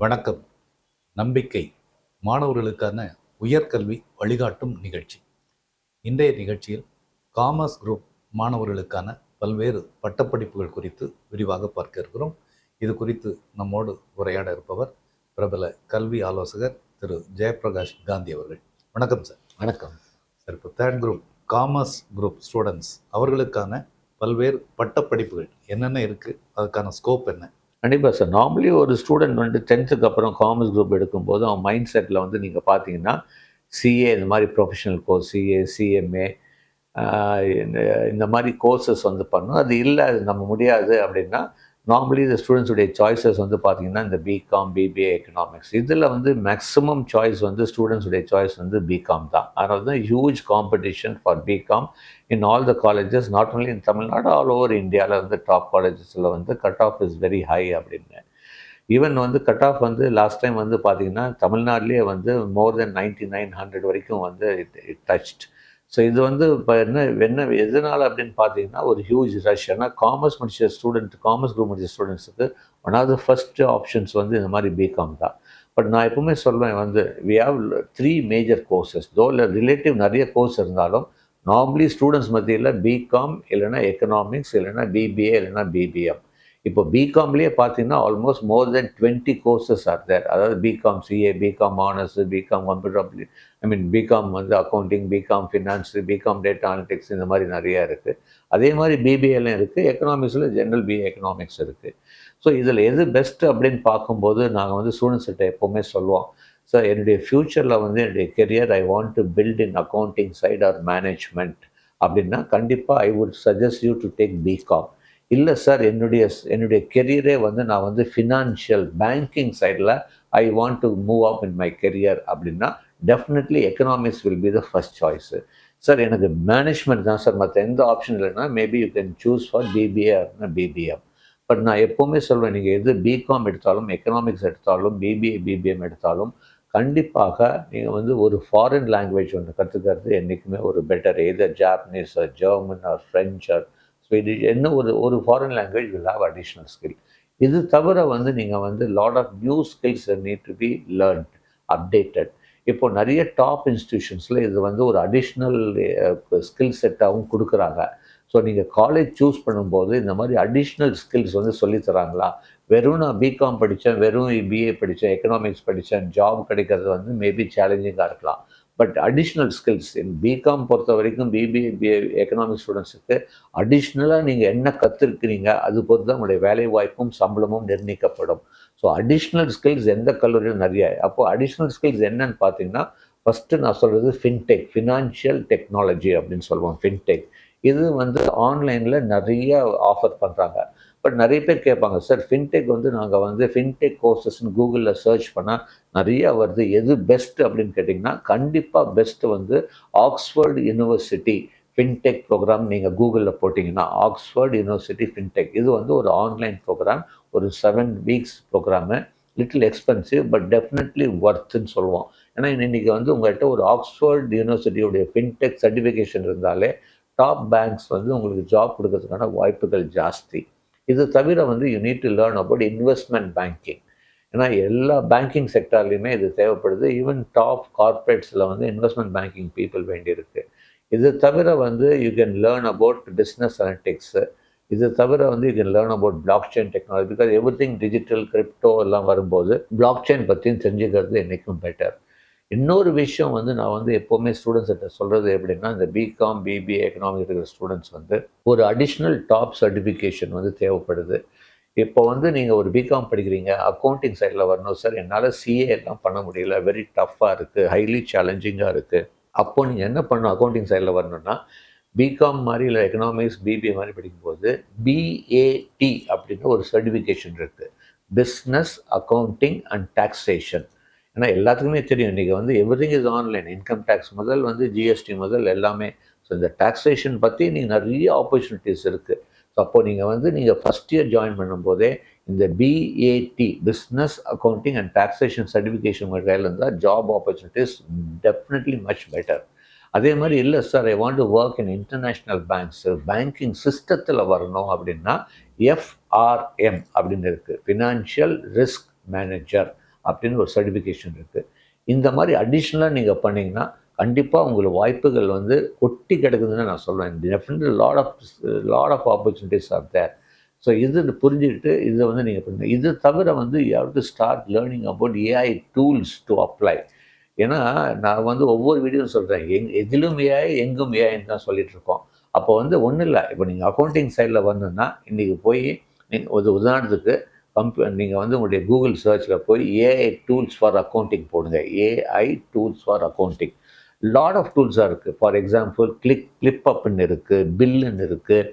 வணக்கம். நம்பிக்கை மாணவர்களுக்கான உயர்கல்வி வழிகாட்டும் நிகழ்ச்சி. இன்றைய நிகழ்ச்சியில் காமர்ஸ் குரூப் மாணவர்களுக்கான பல்வேறு பட்டப்படிப்புகள் குறித்து விரிவாக பார்க்க இருக்கிறோம். இது குறித்து நம்மோடு உரையாட இருப்பவர் பிரபல கல்வி ஆலோசகர் திரு. ஜெயபிரகாஷ் காந்தி அவர்கள். வணக்கம் சார். வணக்கம். சார் இப்போ third group commerce group students அவர்களுக்கான பல்வேறு பட்டப்படிப்புகள் என்னென்ன இருக்குது அதுக்கான ஸ்கோப் என்ன கண்டிப்பாக சார். நார்மலி ஒரு ஸ்டூடெண்ட் வந்து டென்த்துக்கு அப்புறம் காமர்ஸ் குரூப் எடுக்கும்போது அவன் மைண்ட் செட்டில் வந்து நீங்கள் பார்த்தீங்கன்னா சிஏ இந்த மாதிரி ப்ரொஃபஷனல் கோர்ஸ் சிஏ சிஎம்ஏ இந்த மாதிரி கோர்சஸ் வந்து பண்ணும். அது இல்லை அது நம்ம முடியாது அப்படின்னா நார்மலி இந்த ஸ்டூடெண்ட்ஸுடைய சாய்ஸஸ் வந்து பார்த்திங்கன்னா இந்த பிகாம் பிபிஏ எக்கனாமிக்ஸ் இதில் வந்து மேக்ஸிமம் சாய்ஸ் வந்து ஸ்டூடெண்ட்ஸுடைய சாய்ஸ் வந்து பிகாம் தான். அதனால தான் huge competition for BCom in all the colleges not only in Tamil Nadu all over இந்தியாவில் வந்து டாப் காலேஜஸில் வந்து cut off is very high அப்படின்னு. ஈவன் வந்து கட் ஆஃப் வந்து லாஸ்ட் டைம் வந்து பார்த்தீங்கன்னா தமிழ்நாட்டிலே வந்து more than ninety nine hundred வரைக்கும் வந்து இட் இட் டச்ட் ஸோ இது வந்து இப்போ என்ன என்ன எதனால் அப்படின்னு பார்த்தீங்கன்னா ஒரு ஹியூஜ் ரஷ் ஏன்னா காமர்ஸ் முடிச்ச ஸ்டூடெண்ட் காமர்ஸ் குரூப் முடிச்ச ஸ்டூடெண்ட்ஸுக்கு one of the first options வந்து இந்த மாதிரி பிகாம் தான். பட் நான் எப்பவுமே சொல்லுவேன் வந்து we have three major courses though இல்லை ரிலேட்டிவ் நிறைய கோர்ஸ் இருந்தாலும் நார்மலி ஸ்டூடெண்ட்ஸ் மத்தியில் பிகாம் இல்லைன்னா எக்கனாமிக்ஸ் இல்லைன்னா பிபிஏ இல்லைன்னா பிபிஎம் இப்போ பிகாம்லேயே பார்த்தீங்கன்னா almost more than twenty courses are there அதாவது BCom CA BCom honours BCom computer apply I mean BCom வந்து accounting BCom finance BCom data analytics இந்த மாதிரி நிறையா இருக்குது அதே மாதிரி பிபிஏலையும் இருக்குது எக்கனாமிக்ஸில் ஜென்ரல் பிஏ எக்கனாமிக்ஸ் இருக்குது ஸோ இதில் எது பெஸ்ட் அப்படின்னு பார்க்கும்போது நாங்கள் வந்து ஸ்டூடெண்ட்ஸ்கிட்ட எப்போவுமே சொல்லுவோம். சார் என்னுடைய ஃப்யூச்சரில் வந்து என்னுடைய career I want to build in accounting side or management அப்படின்னா கண்டிப்பாக I would suggest you to take BCom இல்லை சார் என்னுடைய என்னுடைய கெரியரே வந்து நான் வந்து ஃபினான்ஷியல் பேங்கிங் சைடில் I want to move up in my career அப்படின்னா definitely economics will be the first choice sir எனக்கு மேனேஜ்மெண்ட் தான் சார் மற்ற எந்த ஆப்ஷன் இல்லைன்னா maybe you can choose for BBA அப்படின்னா பிபிஎம் பட் நான் எப்போவுமே சொல்வேன் நீங்கள் எது பிகாம் எடுத்தாலும் எக்கனாமிக்ஸ் எடுத்தாலும் பிபிஏ பிபிஎம் எடுத்தாலும் கண்டிப்பாக நீங்கள் வந்து ஒரு ஃபாரின் லாங்குவேஜ் ஒன்று கற்றுக்கிறது என்றைக்குமே ஒரு better either Japanese or German or French or Swedish என்ன ஒரு ஒரு foreign language will have additional skill இது தவிர வந்து நீங்கள் வந்து lot of new skills need to be learned updated இப்போது நிறைய டாப் இன்ஸ்டிடியூஷன்ஸில் இது வந்து ஒரு அடிஷ்னல் ஸ்கில் செட்டாகவும் கொடுக்குறாங்க. ஸோ நீங்கள் காலேஜ் சூஸ் பண்ணும்போது இந்த மாதிரி அடிஷ்னல் ஸ்கில்ஸ் வந்து சொல்லித்தராங்களா வெறும் நான் பிகாம் படித்தேன் வெறும் பிஏ படித்தேன் எக்கனாமிக்ஸ் படித்தேன் ஜாப் கிடைக்கிறது வந்து மேபி சேலஞ்சிங்காக இருக்கலாம். பட் அடிஷ்னல் ஸ்கில்ஸ் பிகாம் பொறுத்த வரைக்கும் பிபிஏ பிஏ எக்கனாமிக்ஸ் ஸ்டூடெண்ட்ஸுக்கு அடிஷ்னலாக நீங்கள் என்ன கற்றுருக்கிறீங்க அது பொறுத்து தான் உங்களுடைய வேலை வாய்ப்பும் சம்பளமும் நிர்ணயிக்கப்படும். ஸோ அடிஷ்னல் ஸ்கில்ஸ் எந்த கல்லூரியிலும் நிறைய. அப்போது அடிஷ்னல் ஸ்கில்ஸ் என்னன்னு பார்த்தீங்கன்னா ஃபஸ்ட்டு நான் சொல்கிறது ஃபின்டெக் ஃபினான்ஷியல் டெக்னாலஜி அப்படின்னு சொல்லுவோம் ஃபின்டெக் இது வந்து ஆன்லைனில் நிறைய ஆஃபர் பண்ணுறாங்க பட் நிறைய பேர் கேட்பாங்க சார் ஃபின்டெக் வந்து நாங்கள் வந்து ஃபின்டெக் கோர்சஸ்னு கூகுளில் சர்ச் பண்ணால் நிறைய வருது. எது பெஸ்ட் அப்படின்னு கேட்டிங்கன்னா கண்டிப்பாக பெஸ்ட்டு வந்து ஆக்ஸ்ஃபோர்டு யூனிவர்சிட்டி ஃபின்டெக் ப்ரோக்ராம் நீங்கள் கூகுளில் போட்டிங்கன்னா ஆக்ஸ்ஃபோர்ட் யூனிவர்சிட்டி ஃபின்டெக் இது வந்து ஒரு ஆன்லைன் ப்ரோக்ராம் ஒரு seven weeks program little expensive but definitely ஒர்த்துன்னு சொல்லுவோம். ஏன்னா இன்றைக்கி வந்து உங்கள்கிட்ட ஒரு ஆக்ஸ்ஃபோர்ட் யூனிவர்சிட்டியுடைய ஃபின்டெக் சர்டிஃபிகேஷன் இருந்தாலே டாப் பேங்க்ஸ் வந்து உங்களுக்கு ஜாப் கொடுக்கறதுக்கான வாய்ப்புகள் ஜாஸ்தி. இது தவிர வந்து you need to learn about investment banking ஏன்னா எல்லா பேங்கிங் செக்டார்லேயுமே இது தேவைப்படுது. ஈவன் டாப் கார்பரேட்ஸில் வந்து இன்வெஸ்ட்மெண்ட் பேங்கிங் பீப்புள் வேண்டியிருக்கு. இது தவிர வந்து you can learn about business analytics இது தவிர வந்து you can learn about blockchain technology because everything digital crypto எல்லாம் வரும்போது பிளாக் செயின் பற்றியும் தெரிஞ்சுக்கிறது என்றைக்கும் பெட்டர் இன்னொரு விஷயம் வந்து நான் வந்து எப்போவுமே ஸ்டூடெண்ட்ஸ்கிட்ட சொல்கிறது எப்படின்னா இந்த பிகாம் பிபிஏ எக்கனாமிக்ஸ் இருக்கிற ஸ்டூடெண்ட்ஸ் வந்து ஒரு அடிஷ்னல் டாப் சர்டிஃபிகேஷன் வந்து தேவைப்படுது. இப்போ வந்து நீங்கள் ஒரு பிகாம் படிக்கிறீங்க அக்கௌண்டிங் சைடில் வரணும் சார் என்னால் சிஏ எல்லாம் பண்ண முடியல. வெரி டஃப்பாக இருக்குது ஹைலி சேலஞ்சிங்காக இருக்குது அப்போ நீங்கள் என்ன பண்ணணும் அக்கௌண்டிங் சைடில் வரணும்னா பிகாம் மாதிரி இல்லை எக்கனாமிக்ஸ் பிபிஏ மாதிரி படிக்கும்போது பிஏடி அப்படின்னு ஒரு சர்டிஃபிகேஷன் இருக்குது பிஸ்னஸ் அக்கௌண்டிங் அண்ட் டாக்ஸேஷன் ஏன்னா எல்லாத்துக்குமே தெரியும். இன்றைக்கி வந்து everything is online income tax முதல் வந்து ஜிஎஸ்டி முதல் எல்லாமே. ஸோ இந்த டாக்ஸேஷன் பற்றி நீங்கள் நிறைய ஆப்பர்ச்சுனிட்டிஸ் இருக்குது ஸோ அப்போது நீங்கள் வந்து நீங்கள் ஃபஸ்ட் இயர் ஜாயின் பண்ணும்போதே இந்த BAT business accounting and taxation certification உங்கள் கையில் இருந்தால் job opportunities definitely much better அதே மாதிரி இல்லை sir I want to work in international banks banking சிஸ்டத்தில் வரணும் அப்படின்னா எஃப்ஆர்எம் அப்படின்னு இருக்குது ஃபினான்ஷியல் ரிஸ்க் மேனேஜர் அப்படின்னு ஒரு சர்டிஃபிகேஷன் இருக்குது இந்த மாதிரி அடிஷ்னலாக நீங்கள் பண்ணிங்கன்னா கண்டிப்பாக உங்களுக்கு வாய்ப்புகள் வந்து கொட்டி கிடக்குதுன்னு நான் சொல்லுவேன் definitely lot of lot of opportunities are there so இது புரிஞ்சுக்கிட்டு இதை வந்து நீங்கள் பண்ணுங்கள் இது தவிர வந்து you have to start learning about AI tools to apply ஏன்னா நான் வந்து ஒவ்வொரு வீடியோவும் சொல்கிறேன் எங் எதிலும் ஏஐ எங்கும் ஏஐன்னு தான் சொல்லிகிட்ருக்கோம் இருக்கோம். அப்போ வந்து ஒன்றும் இல்லை. இப்போ நீங்கள் அக்கௌண்டிங் சைடில் வந்தோன்னா இன்றைக்கி போய் நீங்கள் ஒரு உதாரணத்துக்கு கம்ப்யூ நீங்கள் வந்து உங்களுடைய கூகுள் சர்ச்சில் போய் ஏஐ டூல்ஸ் ஃபார் அக்கௌண்டிங் போடுங்க. AI tools for accounting lot of டூல்ஸாக இருக்குது ஃபார் எக்ஸாம்பிள் கிளிக் கிளிப் அப்னு இருக்குது பில்லுன்னு இருக்குது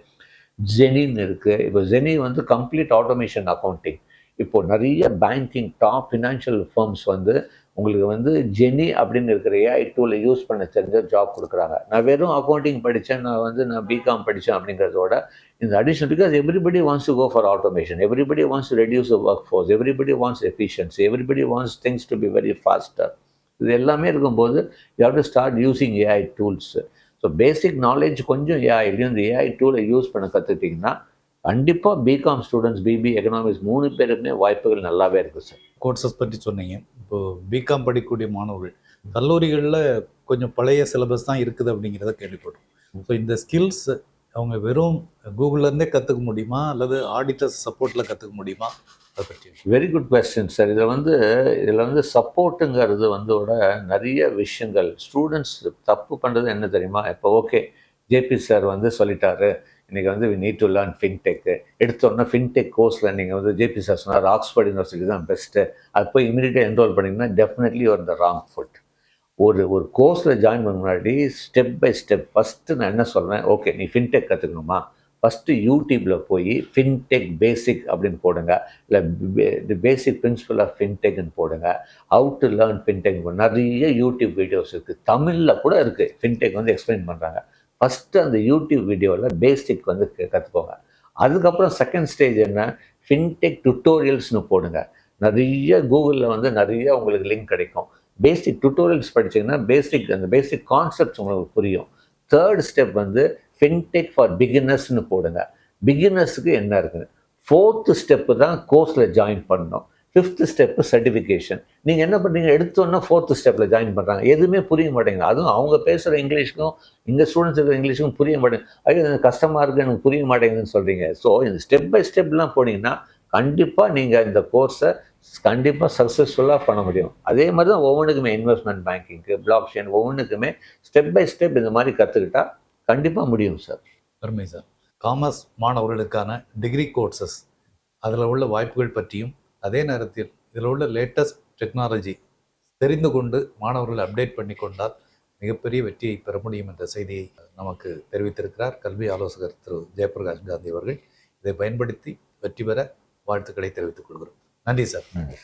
ஜெனின்னு இருக்குது இப்போ ஜெனி வந்து கம்ப்ளீட் ஆட்டோமேஷன் அக்கௌண்டிங் இப்போது நிறைய பேங்கிங் டாப் ஃபினான்ஷியல் ஃபர்ம்ஸ் வந்து உங்களுக்கு வந்து ஜெனி அப்படின்னு இருக்கிற ஏஐ டூலை யூஸ் பண்ண தெரிஞ்ச ஜாப் கொடுக்குறாங்க. நான் வெறும் அக்கௌண்டிங் படித்தேன் நான் வந்து நான் பிகாம் படித்தேன் அப்படிங்கிறதோட இந்த addition because everybody wants to go for automation everybody wants to reduce workforce everybody wants efficiency everybody wants things to be very faster இது எல்லாமே இருக்கும்போது you have to start using AI tools so basic knowledge கொஞ்சம் ஏஐலையும் இந்த AI டூலை use பண்ண கற்றுக்கிட்டிங்கன்னா கண்டிப்பாக பிகாம் ஸ்டூடெண்ட்ஸ் பிபி எக்கனாமிக்ஸ் மூணு பேருக்குமே வாய்ப்புகள் நல்லாவே இருக்குது சார் கோர்சஸ் பற்றி சொன்னீங்க. இப்போ பிகாம் படிக்கக்கூடிய மாணவர்கள் கல்லூரிகளில் கொஞ்சம் பழைய சிலபஸ் தான் இருக்குது அப்படிங்கிறத கேள்விப்பட்டோம். ஸோ இந்த ஸ்கில்ஸ் அவங்க வெறும் கூகுள்ல இருந்தே கற்றுக்க முடியுமா? அல்லது ஆடிட்டர்ஸ் சப்போர்ட்டில் கற்றுக்க முடியுமா? அதை பற்றி வெரி குட் கொஸ்டின் சார் இதில் வந்து இதில் வந்து சப்போர்ட்டுங்கிறது வந்தோட நிறைய விஷயங்கள். ஸ்டூடெண்ட்ஸ் தப்பு பண்ணுறது என்ன தெரியுமா? இப்போ ஓகே ஜேபி சார் வந்து சொல்லிட்டாரு. இன்றைக்கி வந்து நீட் டு லேர்ன் ஃபின்டெக்கு எடுத்தோடனே ஃபின்டெக் கோர்ஸில் நீங்கள் வந்து ஜேபி சார் சொன்னார் ஆக்ஸ்ஃபோர்ட் யூனிவர்சிட்டி தான் பெஸ்ட்டு அது போய் இமீடியட்டாக என்ரோல் பண்ணிங்கன்னா டெஃபினெட்லி ஒரு இந்த ராங் ஃபுட் ஒரு ஒரு கோர்ஸில் ஜாயின் பண்ண முன்னாடி ஸ்டெப் பை ஸ்டெப் ஃபஸ்ட்டு நான் என்ன சொல்கிறேன் ஓகே நீ ஃபின்டெக் கற்றுக்கணுமா ஃபஸ்ட்டு யூடியூப்பில் போய் ஃபின்டெக் பேசிக் அப்படின்னு போடுங்க. இல்லை தி பேசிக் பிரின்சிபல் ஆஃப் ஃபின்டெக்னு போடுங்க. ஹவு டு லேர்ன் ஃபின்டெக் நிறைய யூடியூப் வீடியோஸ் இருக்குது தமிழில் கூட இருக்குது ஃபின்டெக் வந்து எக்ஸ்பிளைன் பண்ணுறாங்க ஃபஸ்ட்டு அந்த யூடியூப் வீடியோவில் பேசிக் வந்து க- கற்றுக்கோங்க அதுக்கப்புறம் செகண்ட் ஸ்டேஜ் என்ன? ஃபின்டெக் டுட்டோரியல்ஸ்னு போடுங்க. நிறைய கூகுளில் வந்து நிறைய உங்களுக்கு லிங்க் கிடைக்கும். பேசிக் டுட்டோரியல்ஸ் படிச்சீங்கன்னா பேசிக் அந்த பேசிக் கான்செப்ட்ஸ் உங்களுக்கு புரியும். தேர்ட் ஸ்டெப் வந்து ஃபின்டெக் ஃபார் பிகினர்ஸ்னு போடுங்க. பிகினர்ஸுக்கு என்ன இருக்குது? ஃபோர்த்து ஸ்டெப்பு தான் கோர்ஸில் ஜாயின் பண்ணணும். ஃபிஃப்த்து ஸ்டெப்பு சர்டிஃபிகேஷன் நீங்கள் என்ன பண்ணுறீங்க எடுத்தோன்னா ஃபோர்த்து ஸ்டெப்பில் ஜாயின் பண்ணுறாங்க எதுவுமே புரிய மாட்டேங்குது. அதுவும் அவங்க பேசுகிற இங்கிலீஷ்க்கும் இங்கே ஸ்டூடெண்ட்ஸ் இருக்கிற இங்கிலீஷுக்கும் புரிய மாட்டேங்குது. ஐயோ எனக்கு கஷ்டமாக இருக்குது எனக்கு புரிய மாட்டேங்குதுன்னு சொல்கிறீங்க ஸோ இந்த ஸ்டெப் பை ஸ்டெப்லாம் போனீங்கன்னா கண்டிப்பாக நீங்கள் இந்த கோர்ஸை கண்டிப்பாக சக்ஸஸ்ஃபுல்லாக பண்ண முடியும். அதே மாதிரி தான் ஒவ்வொன்றுக்குமே இன்வெஸ்ட்மெண்ட் பேங்கிங்க்கு பிளாக் செயின் ஒவ்வொன்றுக்குமே ஸ்டெப் பை ஸ்டெப் இந்த மாதிரி கற்றுக்கிட்டா கண்டிப்பாக முடியும் சார் அருமை சார் காமர்ஸ் மாணவர்களுக்கான டிகிரி கோர்சஸ் அதில் உள்ள வாய்ப்புகள் பற்றியும் அதே நேரத்தில் இதில் உள்ள லேட்டஸ்ட் டெக்னாலஜி தெரிந்து கொண்டு மாணவர்கள் அப்டேட் பண்ணி கொண்டால் மிகப்பெரிய வெற்றியை பெற முடியும் என்ற செய்தியை நமக்கு தெரிவித்திருக்கிறார் கல்வி ஆலோசகர் திரு ஜெயபிரகாஷ் காந்தி அவர்கள். இதை பயன்படுத்தி வெற்றி பெற வாழ்த்துக்களை தெரிவித்துக் கொள்கிறோம். நன்றி சார். நன்றி.